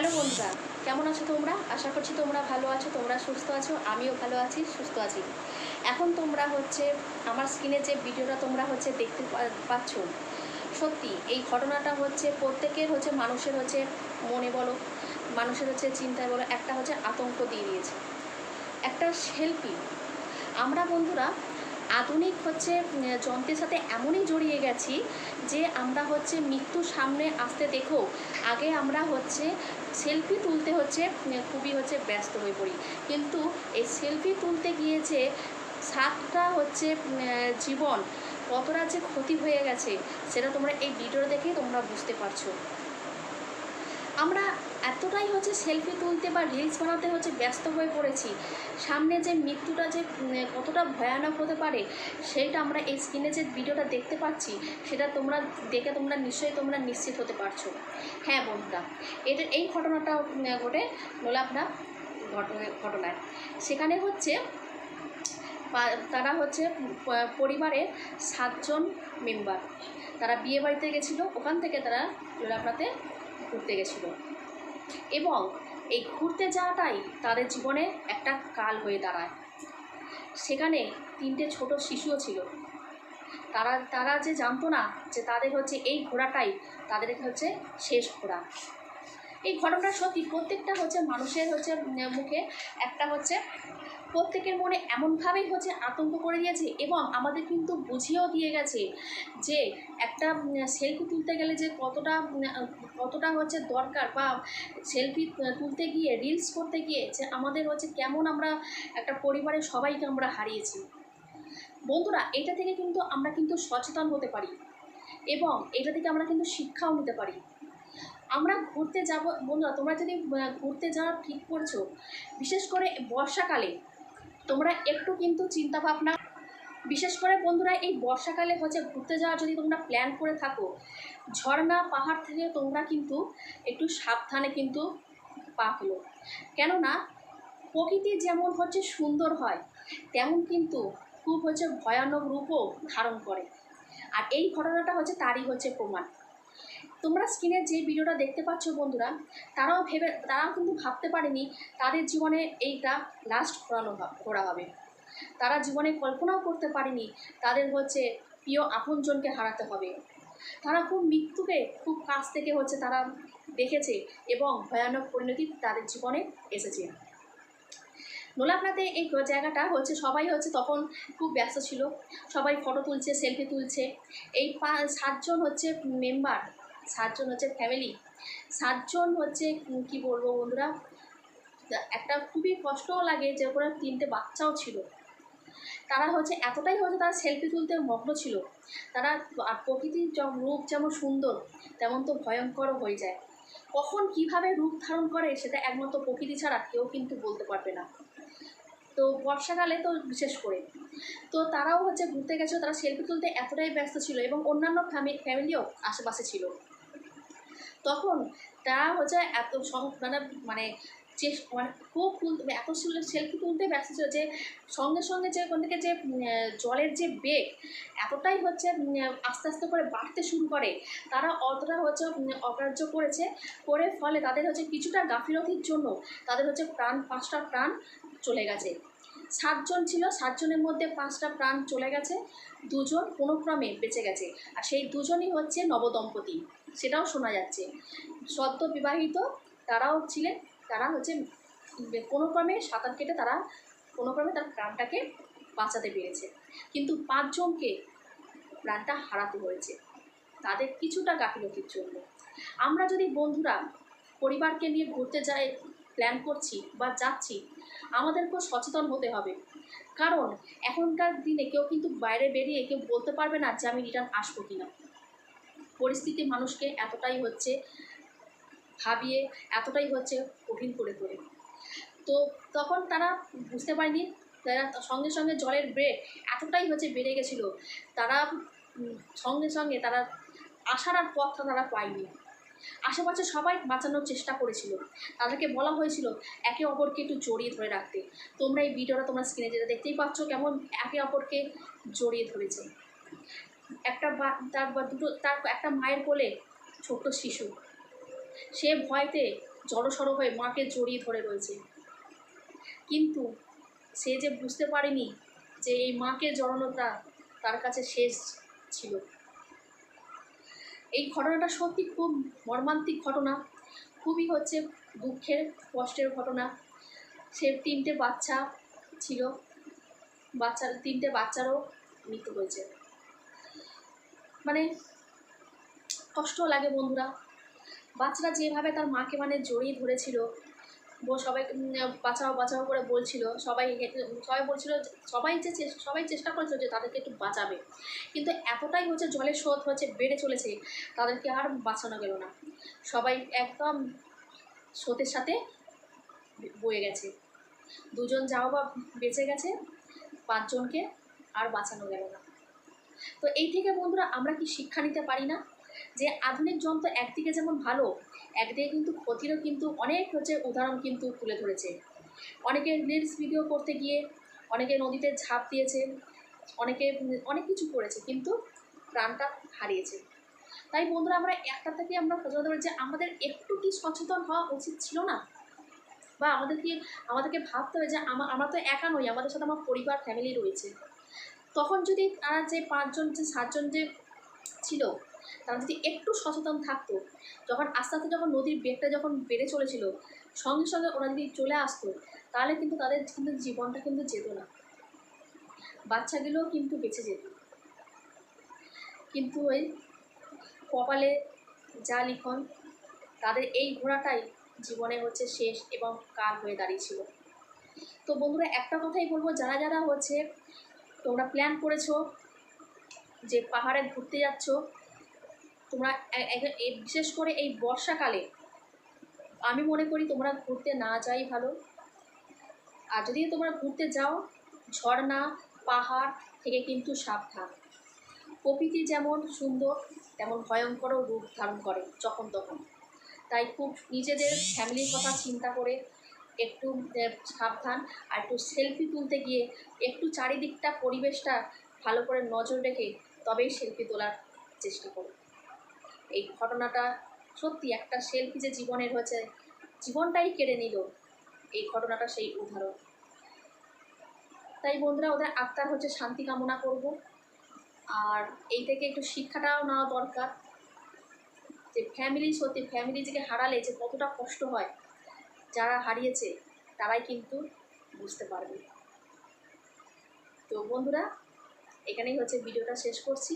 Hello বন্ধুরা, কেমন আছো তোমরা? আশা করছি তোমরা ভালো আছো, তোমরা সুস্থ আছো, আমিও ভালো আছি, সুস্থ আছি। এখন তোমরা হচ্ছে, আমার স্ক্রিনে যে ভিডিওটা তোমরা হচ্ছে দেখতে পাচ্ছ, সত্যি এই ঘটনাটা হচ্ছে প্রত্যেকের হচ্ছে মানুষের হচ্ছে মনে বলো, মানুষের হচ্ছে চিন্তায় বলো, একটা হচ্ছে আতঙ্ক দিয়ে দিয়েছে। একটা শিল্পী আমরা বন্ধুরা আধুনিক হচ্ছে যন্ত্রের সাথে এমনই জড়িয়ে গেছি যে আমরা হচ্ছে মৃত্যু সামনে আসতে দেখো, আগে আমরা হচ্ছে সেলফি তুলতে হচ্ছে খুবই হচ্ছে ব্যস্ত হয়ে পড়ি। কিন্তু এই সেলফি তুলতে গিয়েছে সাতটা হচ্ছে জীবন কতটা যে ক্ষতি হয়ে গেছে, সেটা তোমরা এই ভিডিও দেখেই তোমরা বুঝতে পারছ। আমরা এতটাই হচ্ছে সেলফি তুলতে বা রিলস বানাতে হচ্ছে ব্যস্ত হয়ে পড়েছি। সামনে যে মৃত্যুটা যে কতটা ভয়ানক হতে পারে সেইটা আমরা এই স্ক্রিনে যে ভিডিওটা দেখতে পাচ্ছি, সেটা তোমরা দেখে তোমরা নিশ্চয়ই তোমরা নিশ্চিত হতে পারছ। হ্যাঁ বন্ধুরা এটা এই ঘটনাটা ঘটে ঘটনা- ঘটনায়। সেখানে হচ্ছে তারা হচ্ছে পরিবারের সাতজন মেম্বার তারা বিয়ে বাড়িতে গেছিল, ওখান থেকে তারা লোলাপড়াতে ঘুরতে গেছিল। এবং এই ঘুরতে যাওয়াটাই তাদের জীবনে একটা কাল হয়ে দাঁড়ায়। সেখানে তিনটে ছোট শিশুও ছিল। তারা তারা যে জানতো না যে তাদের হচ্ছে এই ঘোড়াটাই তাদের হচ্ছে শেষ ঘোড়া। এই ঘটনাটা সত্যি, প্রত্যেকটা হচ্ছে মানুষের হচ্ছে মুখে একটা হচ্ছে, প্রত্যেকের মনে এমনভাবেই হচ্ছে আতঙ্ক করে দিয়েছে এবং আমাদের কিন্তু বুঝিয়েও দিয়ে গেছে যে একটা সেলফি তুলতে গেলে যে কতটা কতটা হচ্ছে দরকার বা সেলফি তুলতে গিয়ে রিলস করতে গিয়ে যে আমাদের হচ্ছে কেমন আমরা একটা পরিবারের সবাইকে আমরা হারিয়েছি। বন্ধুরা, এটা থেকে কিন্তু আমরা কিন্তু সচেতন হতে পারি এবং এটা থেকে আমরা কিন্তু শিক্ষাও নিতে পারি। আমরা ঘুরতে যাব, বন্ধুরা, তোমরা যদি ঘুরতে যাওয়া ঠিক করছ, বিশেষ করে বর্ষাকালে, তোমরা একটু কিন্তু চিন্তা ভাবনা বিশেষ করে বন্ধুরা, এই বর্ষাকালে হচ্ছে ঘুরতে যাওয়ার যদি তোমরা প্ল্যান করে থাকো, ঝর্ণা, পাহাড় থেকে তোমরা কিন্তু একটু সাবধানে কিন্তু পা ফেলো। কেননা, প্রকৃতি যেমন হচ্ছে সুন্দর হয়, তেমন কিন্তু খুব হচ্ছে ভয়ানক রূপও ধারণ করে। আর এই ঘটনাটা হচ্ছে তারই হচ্ছে প্রমাণ। তোমরা স্ক্রিনে যে ভিডিওটা দেখতে পাচ্ছ বন্ধুরা, তারাও ভেবে, তারাও কিন্তু ভাবতে পারেনি তাদের জীবনে এইটা লাস্ট ঘোরানো ঘোরা হবে। তারা জীবনে কল্পনাও করতে পারেনি তাদের হচ্ছে প্রিয় আপনজনকে হারাতে হবে। তারা খুব মৃত্যুকে, খুব কাছ থেকে হচ্ছে তারা দেখেছে এবং ভয়ানক পরিণতি তাদের জীবনে এসেছে। নোলাপনাতে এই জায়গাটা হচ্ছে সবাই হচ্ছে তখন খুব ব্যস্ত ছিল। সবাই ফটো তুলছে সেলফি তুলছে। এই সাতজন হচ্ছে মেম্বার সাতজন হচ্ছে ফ্যামিলি সাতজন হচ্ছে কি বলব বন্ধুরা? একটা খুবই কষ্টও লাগে যে ওরা তিনটে বাচ্চাও ছিল। তারা হচ্ছে, এতটাই হচ্ছে তারা সেলফি তুলতে মগ্ন ছিল। তারা প্রকৃতির রূপ যেমন সুন্দর, তেমন তো ভয়ঙ্করও হয়ে যায়। কখন কীভাবে রূপ ধারণ করে সেটা একমাত্র প্রকৃতি ছাড়া কেউ কিন্তু বলতে পারবে না। তো বর্ষাকালে তো বিশেষ করে। তো তারাও হচ্ছে ঘুরতে গেছে তারা সেলফি তুলতে এতটাই ব্যস্ত ছিল এবং অন্যান্য ফ্যামিলি ফ্যামিলিও আশেপাশে ছিল। তখন তারা হচ্ছে এত মানে মানে যে মানে খুব তুলতে এত সেলফি তুলতে ব্যস্ত ছিল যে সঙ্গে সঙ্গে যে ওখান থেকে যে জলের যে বেগ এতটাই হচ্ছে আস্তে আস্তে করে বাড়তে শুরু করে। তারা অতটা হচ্ছে অগ্রাহ্য করেছে। করে ফলে তাদের হচ্ছে কিছুটা গাফিলতির জন্য তাদের হচ্ছে প্রাণ, পাঁচটা প্রাণ চলে গেছে। সাতজন ছিল, সাতজনের মধ্যে পাঁচটা প্রাণ চলে গেছে। দুজন কোনো ক্রমে বেঁচে গেছে। আর সেই দুজনই হচ্ছে নবদম্পতি। সেটাও শোনা যাচ্ছে। সদ্য বিবাহিত তারাও ছিলেন, তারা হচ্ছে কোনো ক্রমে সাঁতার কেটে তারা, কোনো ক্রমে তার প্রাণটাকে বাঁচাতে পেরেছে। কিন্তু পাঁচজনকে প্রাণটা হারাতে হয়েছে। তাদের কিছুটা গাফিলতির জন্য। আমরা যদি বন্ধুরা পরিবারকে নিয়ে ঘুরতে যাই প্ল্যান করছি বা যাচ্ছি, আমাদেরকেও সচেতন হতে হবে। কারণ এখনকার দিনে কেউ কিন্তু বাইরে বেরিয়ে কেউ বলতে পারবে না যে আমি রিটার্ন আসব কি না পরিস্থিতি মানুষকে এতটাই হচ্ছে ভাবিয়ে, এতটাই হচ্ছে কঠিন করে তোলে। তো তখন তারা বুঝতে পারেনি, তারা সঙ্গে সঙ্গে জলের ব্রেক এতটাই হচ্ছে বেড়ে গেছিল, তারা সঙ্গে সঙ্গে তারা আসার আর পথটা তারা পায়নি। আশেপাশে সবাই বাঁচানোর চেষ্টা করেছিল। তাদেরকে বলা হয়েছিল, একে অপরকে একটু জড়িয়ে ধরে রাখতে। তোমরা এই ভিডিওটা তোমরা স্ক্রিনে যেটা দেখতেই পাচ্ছ, কেমন একে অপরকে জড়িয়ে ধরেছে। একটা বা, তার বা দুটো, তার একটা মায়ের কোলে ছোট্ট শিশু। সে ভয়তে জড়সড় হয়ে মাকে জড়িয়ে ধরে রয়েছে। কিন্তু সে যে বুঝতে পারেনি যে এই মাকে জড়ানোটা তার কাছে শেষ ছিল। এই ঘটনাটা সত্যি খুব মর্মান্তিক ঘটনা। খুবই হচ্ছে দুঃখের, কষ্টের ঘটনা। সে তিনটে বাচ্চা ছিল। বাচ্চার, তিনটে বাচ্চারও মৃত্যু হয়েছে। মানে কষ্ট লাগে বন্ধুরা। বাচ্চারা যেভাবে তার মাকে মানে জড়িয়ে ধরেছিল সবাই বাঁচাও বাঁচাও করে বলছিল, সবাই সবাই বলছিল সবাই যে সবাই চেষ্টা করেছিল যে তাদেরকে একটু বাঁচাবে। কিন্তু এতটাই হচ্ছে জলের স্রোত হচ্ছে বেড়ে চলেছে, তাদেরকে আর বাঁচানো গেল না। সবাই একদম স্রোতের সাথে বয়ে গেছে। দুজন যাও বা বেঁচে গেছে, পাঁচজনকে আর বাঁচানো গেল না। তো এই থেকে বন্ধুরা আমরা কি শিক্ষা নিতে পারি না? যে আধুনিক যন্ত্র একদিকে যেমন ভালো, একদিকে কিন্তু ক্ষতিরও কিন্তু অনেক হচ্ছে উদাহরণ কিন্তু তুলে ধরেছে। অনেকে রিলস ভিডিও করতে গিয়ে, অনেকে নদীতে ঝাঁপ দিয়েছে, অনেকে অনেক কিছু করেছে কিন্তু প্রাণটা হারিয়েছে। তাই বন্ধুরা আমরা একটা থেকে আমরা সচেতন যে আমাদের একটু কি সচেতন হওয়া উচিত ছিল না? বা আমাদেরকে আমাদেরকে ভাবতে হবে যে আমার আমরা তো একা নই, আমাদের সাথে আমার পরিবার ফ্যামিলি রয়েছে। তখন যদি তারা যে পাঁচজন যে সাতজন যে ছিল, তারা যদি একটু সচেতন থাকতো, যখন আস্তে আস্তে যখন নদীর বেগটা যখন বেড়ে চলেছিল, সঙ্গে সঙ্গে ওরা যদি চলে আসতো, তাহলে কিন্তু তাদের কিন্তু জীবনটা কিন্তু যেত না। বাচ্চাগুলোও কিন্তু বেঁচে যেত। কিন্তু ওই কপালে যা লিখন, তাদের এই ঘোড়াটাই জীবনে হচ্ছে শেষ এবং কাল হয়ে দাঁড়িয়েছিল। তো বন্ধুরা, একটা কথাই বলব, যারা যারা হচ্ছে তোমরা প্ল্যান করেছ যে পাহাড়ে ঘুরতে যাচ্ছ। তোমরা বিশেষ করে এই বর্ষাকালে আমি মনে করি তোমরা ঘুরতে না যাই ভালো। আর যদি তোমরা ঘুরতে যাও, ঝর্ণা, পাহাড় থেকে কিন্তু সাবধান। প্রকৃতি যেমন সুন্দর, তেমন ভয়ঙ্করও রূপ ধারণ করে যখন তখন। তাই খুব নিজেদের ফ্যামিলির কথা চিন্তা করে একটু সাবধান আর একটু সেলফি তুলতে গিয়ে একটু চারিদিকটা, পরিবেশটা ভালো করে নজর রেখে তবেই সেলফি তোলার চেষ্টা করো এই ঘটনাটা সত্যি একটা সেলফি যে জীবনের হচ্ছে জীবনটাই কেড়ে নিল এই ঘটনাটা সেই উদাহরণ। তাই বন্ধুরা, ওদের আত্মার হচ্ছে শান্তি কামনা করব। আর এই থেকে একটু শিক্ষাটাও নেওয়া দরকার যে ফ্যামিলি সত্যি ফ্যামিলি থেকে হারালে যে কতটা কষ্ট হয় যারা হারিয়েছে তারাই কিন্তু বুঝতে পারবে। তো বন্ধুরা এখানেই হচ্ছে ভিডিওটা শেষ করছি।